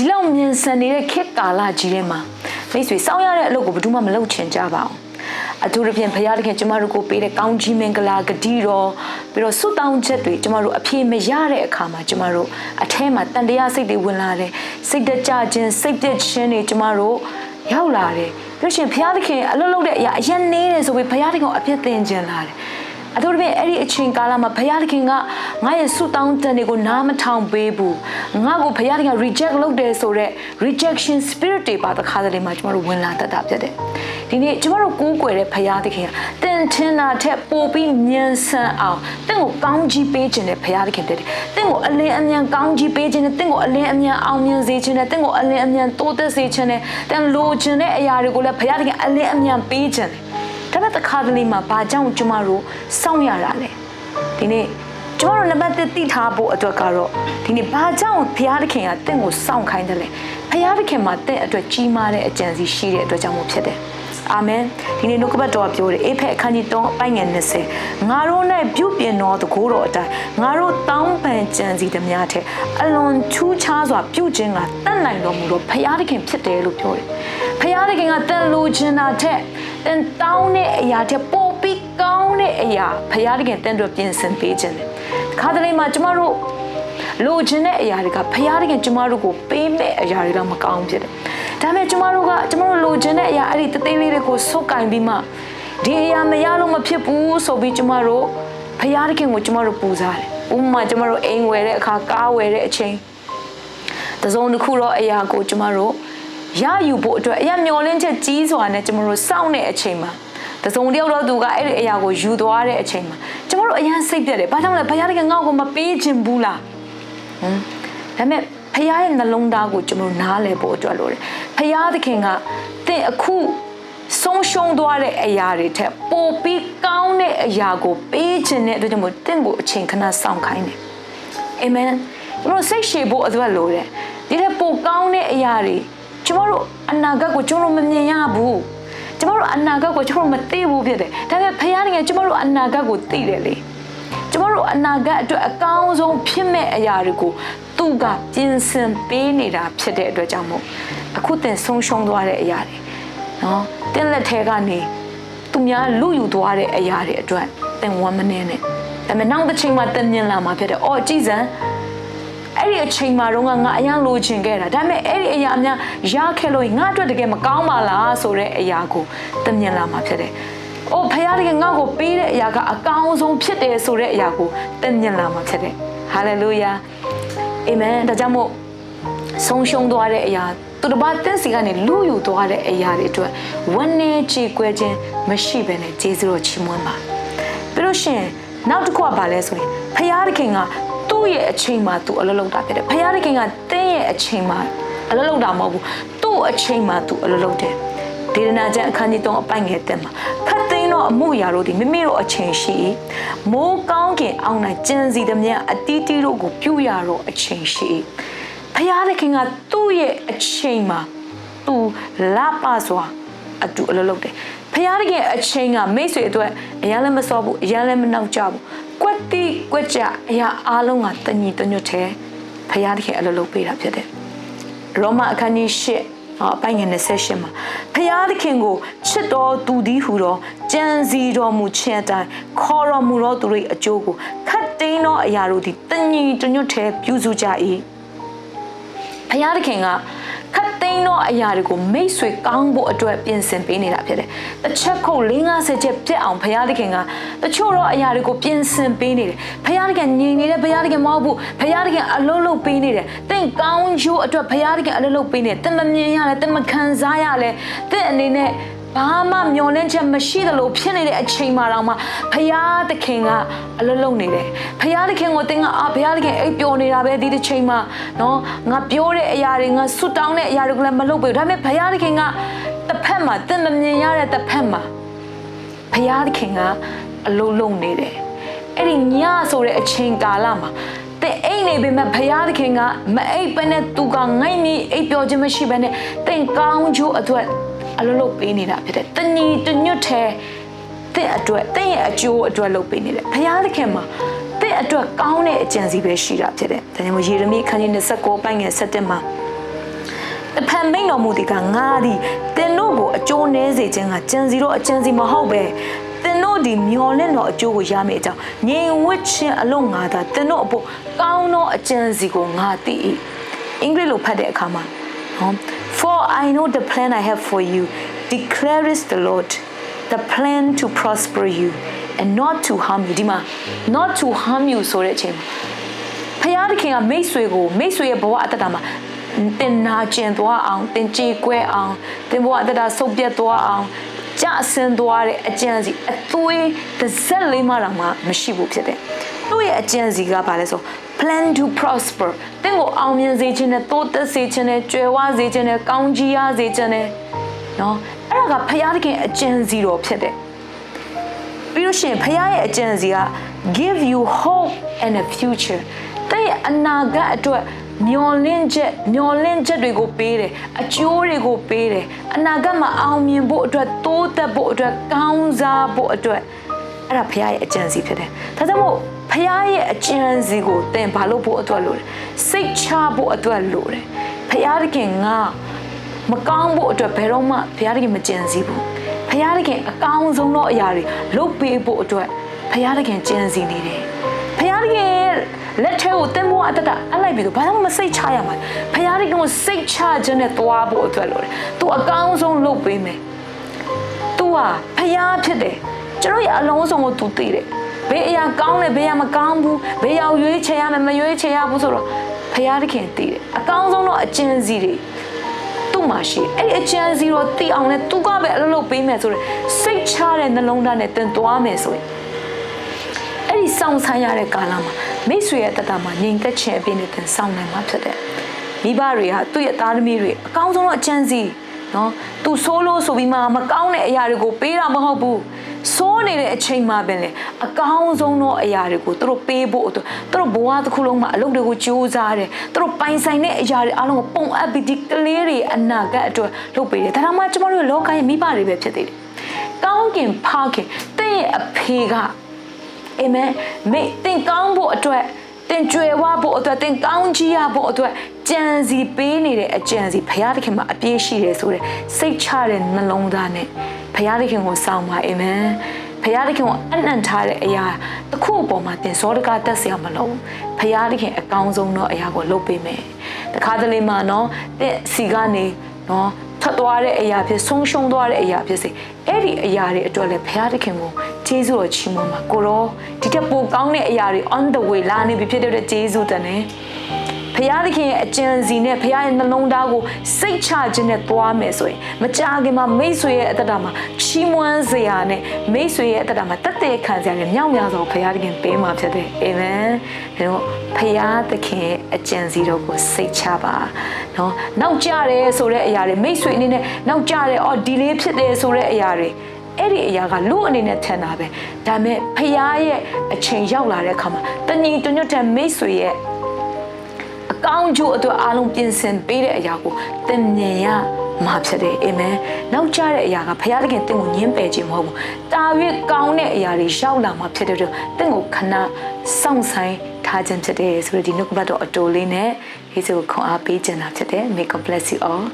ဒီလောက်မြန်ဆန်နေတဲ့ခေတ်ကာလကြီးထဲမှာမိတ်ဆွေစောင်းရတဲ့အလုပ်ကိုဘယ်သူမှမလုပ်ချင်ကြပါဘူးအထူးသဖြင့်ဘုရားသခင်ကျမတို့ကိုပေးတဲ့ကောင်းကြီးမင်္ဂလာဂတိတော်ပြီးတော့ဆုတောင်းချက်တွေကျမတို့အပြည့်မရတဲ့အခါမှာကျမတို့အထဲမှာတန်တရားစိတ်တွေဝင်လာတယ်စိတ်တကြခြင်းစိတ်ပြည့်ခြင်းတွေကျမတို့ရောက်လာတယ်ပြီးလို့ရှိရင်ဘုရားသခင်အလုပ်လုပ်တဲ့အရာအရင်နေတယ်ဆိုပြီးဘုရားသခင်ကိုအပြည့်တင်ခြင်းလာတယ် အထူးသဖြင့်အဲ့ဒီအချိန်ကာလမှာဘုရားသခင်ကငါရဲ့ဆုတောင်းတဲ့တွေကိုနားမထောင်ပေးဘူးငါ့ကိုဘုရားသခင် reject လုပ်တယ်ဆိုတော့ rejection spirit တွေပါတခါတလေမှာကျမတို့ဝင်လာတတ်တာဖြစ်တယ်ဒီနေ့ကျမတို့ကိုးကွယ်တဲ့ဘုရားသခင်ကတန်ထင်တာထက်ပိုပြီးမြန်ဆန်အောင်တင့်ကိုကောင်းကြီးပေးခြင်းတဲ့ဘုရားသခင်တည်းတယ်တင့်ကိုအလင်းအမြန်ကောင်းကြီးပေးခြင်းနဲ့တင့်ကိုအလင်းအမြန်အောင်မြင်စေခြင်းနဲ့တင့်ကိုအလင်းအမြန်တိုးတက်စေခြင်းနဲ့တန်လိုချင်တဲ့အရာတွေကိုလည်းဘုရားသခင်အလင်းအမြန်ပေးခြင်းတယ်ဒါပေမဲ့ တစ်ခါတလေမှာဘာကြောင့်ကျမတို့စောင့်ရတာလဲဒီနေ့ကျမတို့နံပါတ်1သိထားဖို့အတွက်ကတော့ဒီနေ့ဘာကြောင့်ဘုရားသခင်ကတင့်ကိုစောင့်ခိုင်းတယ်လဲဘုရားသခင်မှာတင့်အတွက်ကြီးမားတဲ့အကြံစီရှိတဲ့အတွက်ကြောင့်မို့ဖြစ်တယ်အာမင်ဒီနေ့နှုတ်ကပတ်တော်ပြောတယ်အေဖက်အခန်းကြီး3အပိုင်ငယ်20ငါတို့၌ပြုပြင်တော်တကိုးတော်အတိုင်းငါတို့တောင်းပန်ကြံစီသမျှထက်အလွန်ထူးခြားစွာပြုခြင်းကတတ်နိုင်တော်မူတော့ဘုရားသခင်ဖြစ်တယ်လို့ပြောတယ်ဘုရားသခင်ကတန်လိုချင်တာထက် တန်တောင်းတဲ့အရာထက်ပိုပြီးကောင်းတဲ့အရာဘုရားသခင်တန်တော်ပြင်ဆင်ပေးခြင်းတယ်ခါတလေမှာကျမတို့လိုချင်တဲ့အရာတွေကဘုရားသခင်ကျမတို့ကိုပေးမဲ့အရာတွေတော့မကောင်းဖြစ်တယ်။ဒါပေမဲ့ကျမတို့ကကျမတို့လိုချင်တဲ့အရာအဲ့ဒီတသိန်းလေးတွေကိုစုပ်ကင်ပြီးမှဒီအရာမရလို့မဖြစ်ဘူးဆိုပြီးကျမတို့ဘုရားသခင်ကိုကျမတို့ပူဇော်တယ်။ဥပမာကျမတို့အိမ်ဝယ်တဲ့အခါကားဝယ်တဲ့အချိန်တစုံတစ်ခုတော့အရာကိုကျမတို့ ရယူဖို့အတွက်အရာမျောလင်းချက်ကြီးစွာနဲ့ကျမတို့စောင့်တဲ့အချိန်မှာတစုံတယောက်တော့သူကအဲ့ဒီအရာကိုယူသွားတဲ့အချိန်မှာကျမတို့အရန်စိတ်ပြတ်တယ်။ဘာကြောင့်လဲဘုရားသခင်ငါ့ကိုမပေးခြင်းဘူးလား။ဟမ်ဒါပေမဲ့ဖခင်ရဲ့နှလုံးသားကိုကျွန်တော်နားလည်ဖို့အတွက်လိုတယ်ဖခင်သခင်ကတင့်အခုဆုံးရှုံးသွားတဲ့အရာတွေထက်ပိုပြီးကောင်းတဲ့အရာကိုပေးခြင်းတဲ့အတွက်ကြောင့်မို့တင့်ကိုအချိန်ခဏစောင့်ခိုင်းတယ်အာမင်ကျွန်တော်စိတ်ရှည်ဖို့အတွက်လိုတယ်ဒီထက်ပိုကောင်းတဲ့အရာတွေ ကျွန်တော်တို့အနာဂတ်ကိုကျွန်တော်မမြင်ရဘူးကျွန်တော်တို့အနာဂတ်ကိုကျွန်တော်မသိဘူးဖြစ်တယ်ဒါပေမဲ့ဖခင်ကကျွန်တော်တို့အနာဂတ်ကိုသိတယ်လေကျမတို့အနာဂတ်အတွက်အကောင်းဆုံးဖြစ်မဲ့အရာတွေကိုသူကပြင်ဆင်ပေးနေတာဖြစ်တဲ့အတွက်ကြောင့်မို့အခုတင်ဆုံးရှုံးသွားတဲ့အရာတွေနော်တင်းလက်ထဲကနေသူများလူယူသွားတဲ့အရာတွေအတွက်တင်ဝမ်းမနေနဲ့ဒါပေမဲ့နောက်တစ်ချိန်မှာတင်မြင်လာမှာဖြစ်တယ်အော်ကြည်စံ အဲ့ဒီအချိန်မှာတော့ငါအရန်လိုချင်ခဲ့တာဒါပေမဲ့အဲ့ဒီအရာအများရခဲ့လို့ငါအတွက်တကယ်မကောင်းပါလားဆိုတဲ့အရာကိုတင်မြင်လာမှာဖြစ်တယ်။အိုဖခင်တကယ်ငါ့ကိုပေးတဲ့အရာကအကောင်းဆုံးဖြစ်တယ်ဆိုတဲ့အရာကိုတင်မြင်လာမှာဖြစ်တယ်။ဟာလေလုယာ။အာမင်ဒါကြောင့်မို့ဆုံးရှုံးသွားတဲ့အရာသူတစ်ပါးတင်းစီကနေလူယူသွားတဲ့အရာတွေအတွက်ဝန်းနေချေကွဲခြင်းမရှိဘဲနဲ့ဂျေဇုတော်ချီးမွမ်းပါပြီးလို့ရှိရင်နောက်တစ်ခုကဘာလဲဆိုရင်ဖခင်တခင်ကသူ့ ရဲ့အချိန်မှာသူအလုပ်လုပ်တာဖြစ်တယ်ဖခင်တခင်ကတင်းရဲ့အချိန်မှာအလုပ်လုပ်တာမဟုတ်ဘူးသူ့အချိန်မှာသူအလုပ်လုပ်တယ်ဒေသနာကျမ်းအခန်းကြီး3အပိုင်ငယ်တက်မှာခတ်သိမ်းသောအမှုရာတို့ဒီမိမိတို့အချိန်ရှိမိုးကောင်းကင်အောင်နိုင်ကျင်စီသမျှအတီးတီးတို့ကိုပြုရတော့အချိန်ရှိဖခင်သခင်ကသူ့ရဲ့အချိန်မှာသူလပစွာအတူအလုပ်လုပ်တယ်ဖခင်တကယ်အချိန်ကမိတ်ဆွေအတွက်အရန်လည်းမစောဘူးအရန်လည်းမနောက်ကြဘူး ကွက်တိကွက်ကြအရာအားလုံးကတညီတညွတ်တယ်ဖခင်တကယ်အလုပ်လုပ်ပေးတာဖြစ်တယ်ရောမအခန်းကြီး၈အပိုင်းငယ်28မှာဖျားသခင်ကိုချစ်တော်သူသည်ဟူသောကြံစီတော်မူခြင်းအတိုင်းခေါ်တော်မူသောသူတို့၏အကျိုးကိုခတ်သိမ်းသောအရာတို့သည်တညီတညွတ်ထဲပြုစုကြ၏ဖျားသခင်ကခတ် သိမ်းသောအရာတွေကိုမိတ်ဆွေကောင်းဖို့အတွက်ပြင်ဆင်ပေးနေတာဖြစ်တယ်။တစ်ချက်ခုတ်50ချက်ပြက်အောင်ဘုရားသခင်ကတချို့တော့အရာတွေကိုပြင်ဆင်ပေးနေတယ်။ဘုရားသခင်ညီနေတဲ့ဘုရားသခင်မဟုတ်ဘူး။ဘုရားသခင်အလုံးလုံးပေးနေတယ်။တင့်ကောင်းကျိုးအတွက်ဘုရားသခင်အလုံးလုံးပေးနေတယ်။တင့်မမြင်ရလဲတင့်မခံစားရလဲတင့်အနေနဲ့ ဘာမှမျောလင့်ချက်မရှိသလိုဖြစ်နေတဲ့အချိန်မှာတော့မှဖရာသခင်ကအလွတ်လုံနေတယ်ဖရာသခင်ကိုတင်ကအာဖရာသခင်အိပ်ပျော်နေတာပဲဒီတစ်ချိန်မှာနော်ငါပြောတဲ့အရာတွေငါဆွတောင်းတဲ့အရာတွေကိုလည်းမလုပ်ဘူးဒါပေမဲ့ဖရာသခင်ကတစ်ဖက်မှာတင်မမြင်ရတဲ့တစ်ဖက်မှာဖရာသခင်ကအလွတ်လုံနေတယ်အဲ့ဒီညဆိုတဲ့အချိန်ကာလမှာတဲ့အိမ်နေပေမဲ့ဘုရားသခင်ကမအိပ်ပဲနဲ့သူကငိုက်နေအိပ်ပျော်ခြင်းမရှိဘဲနဲ့တင်ကောင်းချိုးအတွက် အလုပ်လုပ်ပေးနေတာဖြစ်တယ်တညီတညွတ်ထဲတင့်အတွက်တင့်ရဲ့အကျိုးအတွက်လုပ်ပေးနေတယ်ဘုရားသခင်မှာတင့်အတွက်ကောင်းတဲ့အကြံစီပဲရှိတာဖြစ်တယ်ဒါကြောင့်ယေရမိခန်းကြီး29ပိုင်းငယ်7မှာအဖန်မိန်တော်မူသည်ကငါသည်တင်တို့ကိုအကျိုးနည်းစေခြင်းကကြံစီတော့အကြံစီမဟုတ်ပဲတင်တို့ဒီမျော်လင့်တော်အကျိုးကိုရမယ့်အကြောင်းငြိမ်ဝတ်ခြင်းအလို့ငါသာတင်တို့အဖို့ကောင်းသောအကြံစီကိုငါသိ၏အင်္ဂလိပ်လိုဖတ်တဲ့အခါမှာ ဟော for i know the plan i have for you declares the lord the plan to prosper you and not to harm you ဒီမှာ not to harm you ဆိုတဲ့အချိန်မှာဖယားသခင်ကမိတ်ဆွေကိုမိတ်ဆွေရဲ့ဘဝအတ္တတာမှာတင်နာကျင်သွားအောင်တင်ကြေကွဲအောင်တင်ဘဝအတ္တတာဆုပ်ပြတ်သွားအောင်ကြဆင်းသွားတဲ့အကြံစီအသွေးတစ်စက်လေးမှတော့မှမရှိဘူးဖြစ်တယ်။သူ့ရဲ့အကြံစီကဘာလဲဆို plan to prosper တင်ကိုအောင်မြင်စေခြင်းနဲ့တိုးတက်စေခြင်းနဲ့ကြွယ်ဝစေခြင်းနဲ့ကောင်းကြီးရစေခြင်းနဲ့နော်အဲ့ဒါကဖယားသခင်အကြံစီတော်ဖြစ်တယ်။ပြီးလို့ရှိရင်ဖခင်ရဲ့အကြံစီက give you hope and a future တဲ့ရဲ့အနာဂတ်အတွက်မျော်လင့်ချက်မျော်လင့်ချက်တွေကိုပေးတယ်အကျိုးတွေကိုပေးတယ်အနာဂတ်မှာအောင်မြင်ဖို့အတွက်တိုးတက်ဖို့အတွက်ကောင်းစားဖို့အတွက်အဲ့ဒါဖခင်ရဲ့အကြံစီဖြစ်တယ်ဒါကြောင့်မို့ ဖခင်ရဲ့အကြံစီကိုသင်ဘာလို့ဖို့အတွက်လိုတယ်စိတ်ချဖို့အတွက်လိုတယ်ဖခင်တခင်ငါမကောင်းဖို့အတွက်ဘယ်တော့မှဘုရားသခင်မကြံစည်ဘူးဘုရားသခင်အကောင်းဆုံးသောအရာတွေလုပ်ပေးဖို့အတွက်ဘုရားသခင်ကြံစည်နေတယ်ဘုရားသခင်ရဲ့လက်ထဲကိုတင်ဖို့အတ္တအပ်လိုက်ပြီးတော့ဘာမှမစိတ်ချရမှာဘုရားသခင်ကိုစိတ်ချခြင်းနဲ့သွားဖို့အတွက်လို့တယ်သူအကောင်းဆုံးလုပ်ပေးမယ်သူဟာဘုရားဖြစ်တယ်ကျွန်တော်ရဲ့အလုံးစုံကိုသူသိတယ် ဘယ်အရာကောင်းလဲဘယ်အရာမကောင်းဘူးဘယ်အရာကိုရွေးချယ်ရမယ်မရွေးချယ်ရဘူးဆိုတော့ဘုရားသခင်သိတယ်အကောင်းဆုံးသောအကျဉ်းစီတွေသူ့မှာရှိတယ်အဲ့ဒီအချမ်းစီတော့တည်အောင်လဲသူကပဲအလုပ်လုပ်ပေးမယ်ဆိုရယ်စိတ်ချတဲ့နှလုံးသားနဲ့တင်သွားမယ်ဆိုရင်အဲ့ဒီစောင့်ဆိုင်ရတဲ့ကာလမှာမိတ်ဆွေရဲ့တတမှာငြိမ်သက်ခြင်းအပြင်နဲ့တင်ဆောင်နိုင်မှာဖြစ်တယ်မိဘတွေဟာသူ့ရဲ့သားသမီးတွေအကောင်းဆုံးတော့အချမ်းစီ နော်သူဆိုးလို့ဆိုပြီးမှမကောင်းတဲ့အရာတွေကိုပေးတာမဟုတ်ဘူးစိုးနေတဲ့အချိန်မှာပဲလေအကောင်းဆုံးသောအရာတွေကိုသူတို့ပေးဖို့အတွက်သူတို့ဘဝတစ်ခုလုံးမှာအလုပ်တွေကိုကြိုးစားတယ်သူတို့ပိုင်ဆိုင်တဲ့အရာတွေအားလုံးကိုပုံအပ်ပြီးဒီကလေးတွေအနာဂတ်အတွက်လုပ်ပေးတယ်ဒါမှမဟုတ်ကျမတို့ရဲ့လောကရဲ့မိဘတွေပဲဖြစ်သေးတယ်ကောင်းကင်ဖခင်တင့်ရဲ့အဖေကအာမင်မေတင်ကောင်းဖို့အတွက်တင်ကြွယ်ဝဖို့အတွက်တင်ကောင်းကြီးရဖို့အတွက် ကြံစီပေးနေတဲ့အကြံစီဘုရားသခင်မှာအပြည့်ရှိတယ်ဆိုတဲ့စိတ်ချတဲ့နှလုံးသားနဲ့ဘုရားသခင်ကိုစောင့်ပါအာမင်ဘုရားသခင်ကိုအနံ့ထားတဲ့အရာတစ်ခုအပေါ်မှာတင်စောတကားတက်စရာမလိုဘူးဘုရားသခင်အကောင်းဆုံးသောအရာကိုလုပ်ပေးမယ်တခါတလေမှာနော်တဲ့စီကနေနော်ထွက်သွားတဲ့အရာဖြစ်ဆုံးရှုံးသွားတဲ့အရာဖြစ်စေအဲ့ဒီအရာတွေအတွက်လည်းဘုရားသခင်ကိုကျေးဇူးတော်ချီးမွမ်းပါကိုရောဒီထက်ပိုကောင်းတဲ့အရာတွေ on the way လာနေပြီဖြစ်တဲ့အတွက်ကျေးဇူးတင်တယ်ဖ ရာသခင်ရဲ့အကြံစီနဲ့ဖရာရဲ့နှလုံးသားကိုစိတ်ချခြင်းနဲ့သွားမယ်ဆိုရင်မကြခင်မှာမိတ်ဆွေရဲ့အတ္တတာမှာချီးမွမ်းစရာနဲ့မိတ်ဆွေရဲ့အတ္တတာမှာတက်တဲ့ခံစရာနဲ့မြောက်များစွာဖရာသခင်ပေးမှာဖြစ်တယ်အာမင်ဒါတော့ဖရာသခင်ရဲ့အကြံစီတော်ကိုစိတ်ချပါနော်နောက်ကြတယ်ဆိုတဲ့အရာတွေမိတ်ဆွေအနေနဲ့နောက်ကြတယ်အော်ဒီလေးဖြစ်တယ်ဆိုတဲ့အရာတွေအဲ့ဒီအရာကလူအနေနဲ့ထင်တာပဲဒါပေမဲ့ဖရာရဲ့အချိန်ရောက်လာတဲ့အခါမှာတညီတညွတ်တဲ့မိတ်ဆွေရဲ့အ ကောင်းကျိုးအတွက်အားလုံးပြင်ဆင်ပေးတဲ့အရာကိုသင်မြင်ရမှာဖြစ်တယ်အာမင်နောက်ကျတဲ့အရာကဘုရားသခင်တင့်ကိုညှင်းပယ်ခြင်းမဟုတ်ဘူးတာ၍ကောင်းတဲ့အရာတွေရောက်လာမှာဖြစ်တဲ့အတွက်တင့်ကိုခဏစောင့်ဆိုင်ထားခြင်းဖြစ်တယ်ဆိုတော့ဒီနှုတ်ကပတ်တော်အတိုလေးနဲ့ယေရှုကိုခွန်အားပေးခြင်းတာဖြစ်တယ် May God bless you all